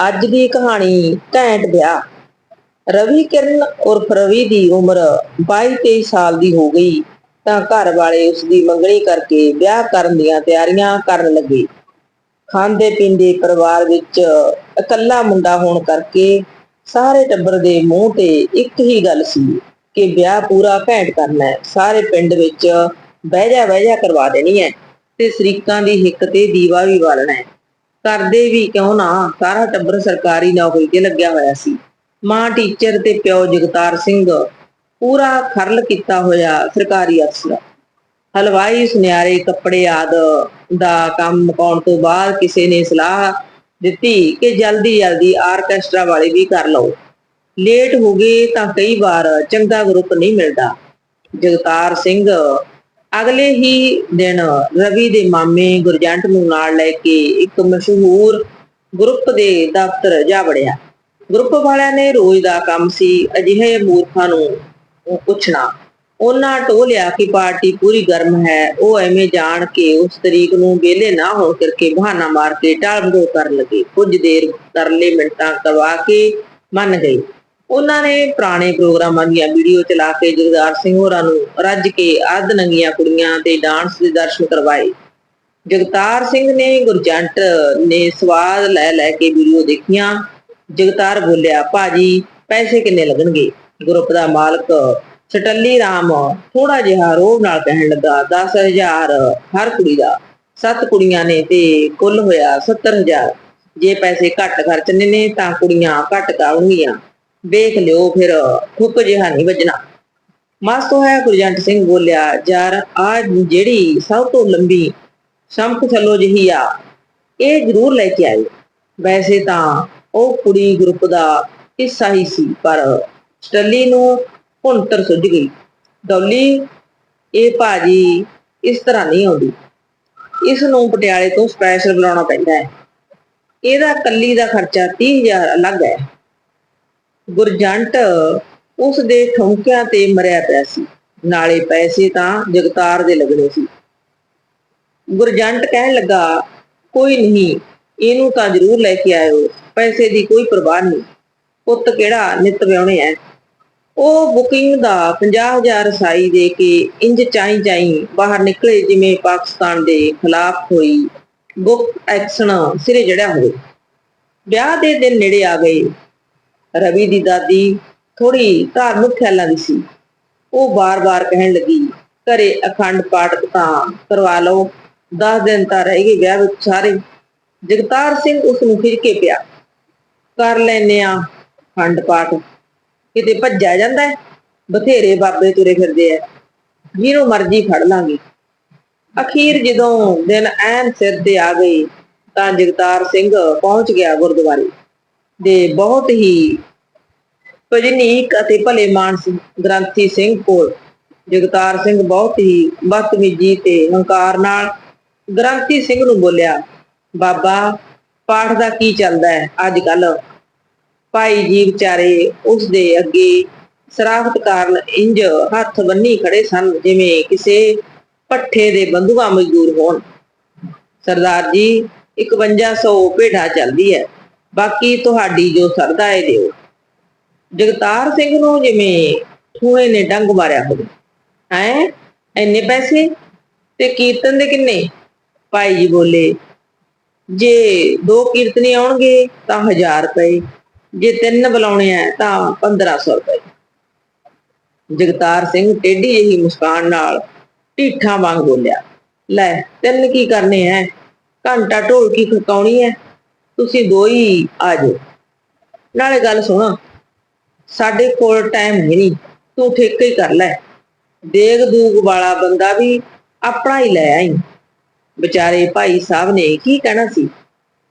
ਅੱਜ ਦੀ ਕਹਾਣੀ ਘੈਂਟ ਵਿਆਹ। ਰਵੀ ਕਿਰਨ ਉਰਫ ਰਵੀ ਦੀ ਉਮਰ 22-23 ਸਾਲ ਦੀ ਹੋ ਗਈ ਤਾਂ ਘਰ ਵਾਲੇ ਉਸ ਦੀ ਮੰਗਣੀ ਕਰਕੇ ਵਿਆਹ ਕਰਨ ਦੀਆਂ ਤਿਆਰੀਆਂ ਕਰਨ ਲੱਗੇ। ਖਾਂਦੇ ਪੀਂਦੇ ਪਰਿਵਾਰ ਵਿੱਚ ਇਕੱਲਾ ਮੁੰਡਾ ਹੋਣ ਕਰਕੇ ਸਾਰੇ ਟੱਬਰ ਦੇ ਮੂੰਹ ਤੇ ਇੱਕ ਹੀ ਗੱਲ ਸੀ ਕਿ ਵਿਆਹ ਪੂਰਾ ਘੈਂਟ ਕਰਨਾ ਹੈ। ਸਾਰੇ ਪਿੰਡ ਵਿੱਚ ਬਹਿ ਜਾ ਬਹਿ ਜਾ ਕਰਵਾ ਦੇਣੀ ਹੈ ਤੇ ਸ਼ਰੀਕਾਂ ਦੀ ਹਿੱਕ ਤੇ ਦੀਵਾ ਵੀ ਬਾਲਣਾ ਹੈ। ਕਰਦੇ ਵੀ ਕਿਉਂ ਨਾ? ਸਾਰਾ ਟੱਬਰ ਸਰਕਾਰੀ ਨੌਕਰੀ ਤੇ ਲੱਗਿਆ ਹੋਇਆ ਸੀ। ਮਾਂ ਟੀਚਰ ਤੇ ਪਿਓ ਜਗਤਾਰ ਸਿੰਘ। ਪੂਰਾ ਖਰਲ ਕੀਤਾ ਹੋਇਆ ਸਰਕਾਰੀ ਅਫਸਰ। ਹਲਵਾਈ ਸੁਨਿਆਰੇ ਕੱਪੜੇ ਆਦ ਦਾ ਕੰਮ ਮੁਕਾਉਣ ਤੋਂ ਬਾਅਦ ਕਿਸੇ ਨੇ ਸਲਾਹ ਦਿੱਤੀ ਕਿ ਜਲਦੀ ਜਲਦੀ ਆਰਕੈਸਟਰਾ ਵਾਲੇ ਵੀ ਕਰ ਲਓ। ਲੇਟ ਹੋ ਗਏ ਤਾਂ ਕਈ ਵਾਰ ਚੰਗਾ ਗਰੁੱਪ ਨਹੀਂ ਮਿਲਦਾ। ਜਗਤਾਰ ਸਿੰਘ ਅਗਲੇ ਹੀ ਦਿਨ ਰਵੀ ਦੇ ਮਾਮੇ ਗੁਰਜੰਟ ਨੂੰ ਨਾਲ ਲੈ ਕੇ ਇੱਕ ਮਸ਼ਹੂਰ ਗਰੁੱਪ ਦੇ ਦਫ਼ਤਰ ਜਾ ਵੜਿਆ। ਗਰੁੱਪ ਵਾਲਿਆਂ ਨੇ ਰੋਜ਼ ਦਾ ਕੰਮ ਸੀ, ਅਜਿਹੇ ਮੂਰਖਾਂ ਨੂੰ ਪੁੱਛਣਾ। ਉਹਨਾਂ ਟੋਲਿਆ ਕਿ ਪਾਰਟੀ ਪੂਰੀ ਗਰਮ ਹੈ, ਉਹ ਐਵੇਂ ਜਾਣ ਕੇ ਉਸ ਤਰੀਕ ਨੂੰ ਵਿਹਲੇ ਨਾ ਹੋਣ ਕਰਕੇ ਬਹਾਨਾ ਮਾਰ ਕੇ ਟਾਲ ਕਰਨ ਲੱਗੇ। ਕੁਝ ਦੇਰ ਤਰਲੇ ਮਿੰਟਾਂ ਕਰਵਾ ਕੇ ਮੰਨ ਗਏ। ਉਹਨਾਂ ਨੇ ਪੁਰਾਣੇ ਪ੍ਰੋਗਰਾਮਾਂ ਦੀਆਂ ਵੀਡੀਓ ਚਲਾ ਕੇ ਜਗਦਾਰ ਸਿੰਘ ਹੋਰਾਂ ਨੂੰ ਰੱਜ ਕੇ ਅੱਧ ਨੰਗੀਆਂ ਕੁੜੀਆਂ ਦੇ ਡਾਂਸ ਦੇ ਦਰਸ਼ਨ ਕਰਵਾਏ। ਜਗਤਾਰ ਸਿੰਘ ਨੇ ਗੁਰਜੰਟ ਨੇ ਸਵਾਦ ਲੈ ਲੈ ਕੇ ਵੀਡੀਓ ਦੇਖੀਆਂ। ਜਗਤਾਰ ਬੋਲਿਆ, ਭਾਜੀ, ਪੈਸੇ ਕਿੰਨੇ ਲੱਗਣਗੇ? ਗਰੁੱਪ ਦਾ ਮਾਲਕ ਸਟੱਲੀ ਰਾਮ ਥੋੜਾ ਜਿਹਾ ਰੋਹ ਨਾਲ ਕਹਿਣ ਲੱਗਾ 10000 ਹਰ ਕੁੜੀ ਦਾ। ਸੱਤ ਕੁੜੀਆਂ ਨੇ ਤੇ ਕੁੱਲ ਹੋਇਆ 70000 ਜੇ ਪੈਸੇ ਘੱਟ ਖਰਚਣੇ ਨੇ ਤਾਂ ਕੁੜੀਆਂ ਘੱਟ ਕਾਉਣਗੀਆਂ ਵੇਖ ਲਿਓ ਫਿਰ ਖੁੱਕ ਜਿਹਾ ਨਹੀਂ ਵੱਜਣਾ। ਮਸਤ ਹੋਇਆ ਗੁਰਜੰਟ ਸਿੰਘ ਬੋਲਿਆ, ਯਾਰ ਆ ਜਿਹੜੀ ਸਭ ਤੋਂ ਲੰਬੀ ਸੰਪ ਥੱਲੋ ਜਿਹੀ ਆ, ਇਹ ਜ਼ਰੂਰ ਲੈ ਕੇ ਆਇਓ। ਵੈਸੇ ਤਾਂ ਉਹ ਕੁੜੀ ਗਰੁੱਪ ਦਾ ਹਿੱਸਾ ਹੀ ਸੀ, ਪਰ ਸਟੱਲੀ ਨੂੰ ਭੁੰਤਰ ਸੁੱਜ ਗਈ। ਡੌਲੀ, ਇਹ ਭਾਜੀ ਇਸ ਤਰ੍ਹਾਂ ਨਹੀਂ ਆਉਂਦੀ। ਇਸ ਨੂੰ ਪਟਿਆਲੇ ਤੋਂ ਸਪੈਸ਼ਲ ਬੁਲਾਉਣਾ ਪੈਂਦਾ ਹੈ। ਇਹਦਾ ਕੱਲੀ ਦਾ ਖਰਚਾ 30000 ਅਲੱਗ ਹੈ। ਗੁਰਜੰਟ ਉਸ ਦੇ ਠੁਮਕਿਆਂ ਤੇ ਮਰਿਆ ਪਿਆ ਸੀ। ਨਾਲੇ ਪੈਸੇ ਤਾਂ ਜਗਤਾਰ ਦੇ ਲੱਗਣੇ ਸੀ। ਗੁਰਜੰਟ ਕਹਿਣ ਲੱਗਾ, ਕੋਈ ਨਹੀਂ, ਇਹਨੂੰ ਤਾਂ ਜ਼ਰੂਰ ਲੈ ਕੇ ਆਇਓ, ਪੈਸੇ ਦੀ ਕੋਈ ਪਰਵਾਹ ਨਹੀਂ। ਪੁੱਤ ਕਿਹੜਾ ਨਿਤ ਵਿਆਹਣੇ ਐ? ਉਹ ਬੁਕਿੰਗ ਦਾ 50000 ਸਾਈ ਦੇ ਕੇ ਇੰਜ ਚਾਈ ਚਾਈ ਬਾਹਰ ਨਿਕਲੇ, ਜਿਵੇਂ ਪਾਕਿਸਤਾਨ ਦੇ ਖਿਲਾਫ ਹੋਈ ਬੁੱਕ ਐਕਸ਼ਨ ਸਿਰੇ ਜੜਿਆ ਹੋਵੇ। ਵਿਆਹ ਦੇ ਦਿਨ ਨੇੜੇ ਆ ਗਏ। ਰਵੀ ਦੀ ਦਾਦੀ ਥੋੜੀ ਧਾਰਮਿਕ ਖਿਆਲਾਂ ਦੀ ਸੀ। ਉਹ ਬਾਰ-ਬਾਰ ਕਹਿਣ ਲੱਗੀ, ਘਰੇ ਅਖੰਡ ਪਾਠ ਤਾਂ ਕਰਵਾ ਲਓ 10 ਦਿਨ ਤਾਂ ਰਹਿ ਗਏ ਵਿਆਹ ਵਿੱਚ ਸਾਰੇ। ਜਗਤਾਰ ਸਿੰਘ ਉਸ ਨੂੰ ਖਿੱਚ ਕੇ ਪਿਆ। ਕਰ ਲੈਨੇ ਆ ਅਖੰਡ ਪਾਠ। ਕਿਤੇ ਭੱਜਿਆ ਜਾਂਦਾ ਹੈ? ਬਥੇਰੇ ਬਾਬੇ ਤੁਰੇ ਫਿਰਦੇ ਆ ਜਿਹਨੂੰ ਮਰਜ਼ੀ ਫੜ ਲਾਂਗੇ। ਅਖੀਰ ਜਦੋਂ ਦਿਨ ਐਨ ਸਿਰ ਤੇ ਆ ਗਏ, ਤਾਂ ਜਗਤਾਰ ਸਿੰਘ ਪਹੁੰਚ ਗਿਆ ਗੁਰਦੁਆਰੇ। ਦੇ ਬਹੁਤ ਹੀ ਭਜਨੀਕ ਅਤੇ ਭਲੇ ਮਾਨਸ ਗ੍ਰੰਥੀ ਸਿੰਘ ਕੋਲ ਜਗਤਾਰ ਸਿੰਘ ਬਹੁਤ ਹੀ ਬਦਤਮੀਜੀ ਤੇ ਹੰਕਾਰ ਨਾਲ ਗ੍ਰੰਥੀ ਸਿੰਘ ਨੂੰ ਬੋਲਿਆ, ਬਾਬਾ, ਪਾਠ ਦਾ ਕੀ ਚੱਲਦਾ ਹੈ? ਅੱਜ ਕੱਲ ਭਾਈ ਜੀ ਵਿਚਾਰੇ ਉਸ ਦੇ ਅੱਗੇ ਸਰਾਫਤ ਕਾਰਨ ਇੰਜ ਹੱਥ ਬੰਨੀ ਖੜੇ ਸਨ, ਜਿਵੇਂ ਕਿਸੇ ਪੱਠੇ ਦੇ ਬੰਦੂਆ ਮਜ਼ਦੂਰ ਹੋਣ। ਸਰਦਾਰ ਜੀ 5100 ਭੇਡਾਂ ਚੱਲਦੀ ਹੈ। ਬਾਕੀ ਤੁਹਾਡੀ ਜੋ ਸਰਦਾ ਹੈ ਦਿਓ। ਜਗਤਾਰ ਸਿੰਘ ਨੂੰ ਜਿਵੇਂ ਠੂਏ ਨੇ ਡੰਗ ਮਾਰਿਆ ਹੋਵੇ। ਹੈ? ਇੰਨੇ ਪੈਸੇ? ਤੇ ਕੀਰਤਨ ਦੇ ਕਿੰਨੇ? ਭਾਈ ਜੀ ਬੋਲੇ, ਜੇ ਦੋ ਕੀਰਤਨੀ ਆਉਣਗੇ ਤਾਂ 1000 ਰੁਪਏ, ਜੇ ਤਿੰਨ ਬੁਲਾਉਣੇ ਆ ਤਾਂ 1500 ਰੁਪਏ। ਜਗਤਾਰ ਸਿੰਘ ਟੇਢੀ ਜਿਹੀ ਮੁਸਕਾਨ ਨਾਲ ਢੀਠਾਂ ਵਾਂਗ ਬੋਲਿਆ, ਲੈ ਤਿੰਨ ਕੀ ਕਰਨੇ ਐ? ਘੰਟਾ ਢੋਲਕੀ ਖੜਕਾਉਣੀ ਐ? ਤੁਸੀਂ ਦੋ ਹੀ ਆ ਜਾਓ। ਨਾਲੇ ਗੱਲ ਸੁਣ, ਸਾਡੇ ਕੋਲ ਟਾਈਮ ਹੈ ਨਹੀਂ, ਤੂੰ ਠੇਕੇ ਹੀ ਕਰ ਲੈ। ਦੇਗ ਦੂਗ ਵਾਲਾ ਬੰਦਾ ਵੀ ਆਪਣਾ ਹੀ ਲੈ ਆਈ। ਵਿਚਾਰੇ ਭਾਈ ਸਾਹਿਬ ਨੇ ਕੀ ਕਹਿਣਾ ਸੀ?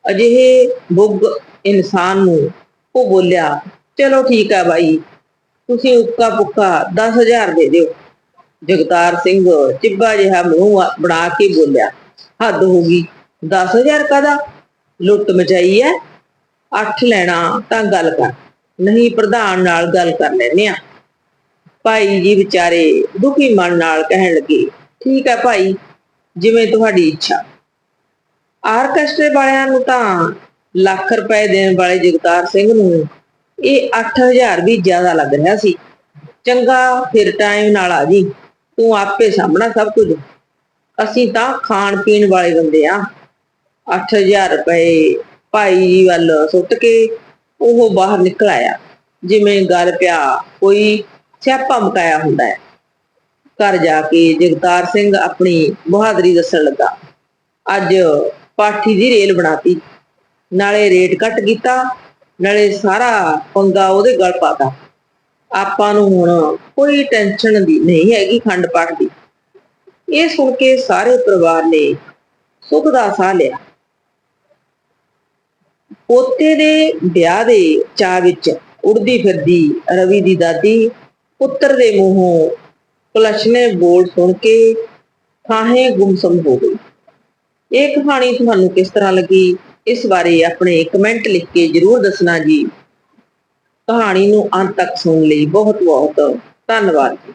ਅਜਿਹੇ ਬੁੱਗ ਇਨਸਾਨ ਨੂੰ ਉਹ ਬੋਲਿਆ, ਚਲੋ ਠੀਕ ਆ ਬਾਈ, ਤੁਸੀਂ ਉੱਕਾ ਪੁੱਕਾ 10000 ਦੇ ਦਿਓ। ਜਗਤਾਰ ਸਿੰਘ ਚਿੱਬਾ ਜਿਹਾ ਮੂੰਹ ਬਣਾ ਕੇ ਬੋਲਿਆ, ਹੱਦ ਹੋ ਗਈ 10000 ਕਾਦਾ ਲੁੱਟ ਮਚਾਈ ਐ ਅੱਠ ਲੈਣਾ ਤਾਂ ਗੱਲ ਕਰ, ਨਹੀਂ ਪ੍ਰਧਾਨ ਨਾਲ ਗੱਲ ਕਰ ਲੈਨੇ ਆ ਭਾਈ ਜੀ ਵਿਚਾਰੇ ਦੁਖੀ ਮਨ ਨਾਲ ਕਹਿਣ ਲੱਗੇ, ਠੀਕ ਹੈ ਭਾਈ, ਜਿਵੇਂ ਤੁਹਾਡੀ ਇੱਛਾ। ਆਰਕੈਸਟਰੇ ਵਾਲਿਆਂ ਨੂੰ ਤਾਂ ਲੱਖ ਰੁਪਏ ਦੇਣ ਵਾਲੇ ਜਗਤਾਰ ਸਿੰਘ ਨੂੰ ਇਹ 8000 ਵੀ ਜ਼ਿਆਦਾ ਲੱਗ ਰਿਹਾ ਸੀ। ਚੰਗਾ, ਫਿਰ ਟਾਈਮ ਨਾਲ ਆ ਜੀ, ਤੂੰ ਆਪੇ ਸਾਹਮਣਾ ਸਭ ਕੁਝ। ਅਸੀਂ ਤਾਂ ਖਾਣ ਪੀਣ ਵਾਲੇ ਬੰਦੇ ਆ 8000 ਰੁਪਏ ਭਾਈ ਜੀ ਵੱਲ ਸੁੱਟ ਕੇ ਉਹ ਬਾਹਰ ਨਿਕਲ ਆਇਆ। ਜਿਵੇਂ ਗੱਲ ਪਿਆ, ਕੋਈ ਸਿਆਪਾ ਮਕਾਇਆ ਹੁੰਦਾ ਹੈ। ਘਰ ਜਾ ਕੇ ਜਗਤਾਰ ਸਿੰਘ ਆਪਣੀ ਬਹਾਦਰੀ ਦੱਸਣ ਲੱਗਾ। ਅੱਜ ਪਾਠੀ ਦੀ ਰੇਲ ਬਣਾਤੀ। ਨਾਲੇ ਰੇਟ ਕੱਟ ਕੀਤਾ, ਨਾਲੇ ਸਾਰਾ ਪੰਗਾ ਉਹਦੇ ਗਲ ਪਾਤਾ ਆਪਾਂ ਨੂੰ ਹੁਣ ਕੋਈ ਟੈਨਸ਼ਨ ਦੀ ਨਹੀਂ ਹੈਗੀ ਖੰਡ ਪਾਠ ਦੀ। ਇਹ ਸੁਣ ਕੇ ਸਾਰੇ ਪਰਿਵਾਰ ਨੇ ਸੁੱਖ ਦਾ ਸਾਹ ਲਿਆ। ਪੋਤੇ ਦੇ ਵਿਆਹ ਦੇ ਚਾਅ ਵਿੱਚ ਉੜਦੀ ਫਿਰਦੀ ਰਵੀ ਦੀ ਦਾਦੀ ਪੁੱਤਰ ਦੇ ਮੂੰਹੋਂ ਕਲਸ਼ਨੇ ਬੋਲ ਸੁਣ ਕੇ ਖਾਹੇ ਗੁੰਮਸਮ ਹੋ ਗਈ। ਇਹ ਕਹਾਣੀ ਤੁਹਾਨੂੰ ਕਿਸ ਤਰ੍ਹਾਂ ਲੱਗੀ? ਇਸ ਬਾਰੇ ਆਪਣੇ ਕਮੈਂਟ ਲਿਖ ਕੇ ਜਰੂਰ ਦੱਸਣਾ ਜੀ। ਕਹਾਣੀ ਨੂੰ ਅੰਤ ਤੱਕ ਸੁਣਨ ਲਈ ਬਹੁਤ ਬਹੁਤ ਧੰਨਵਾਦ ਜੀ।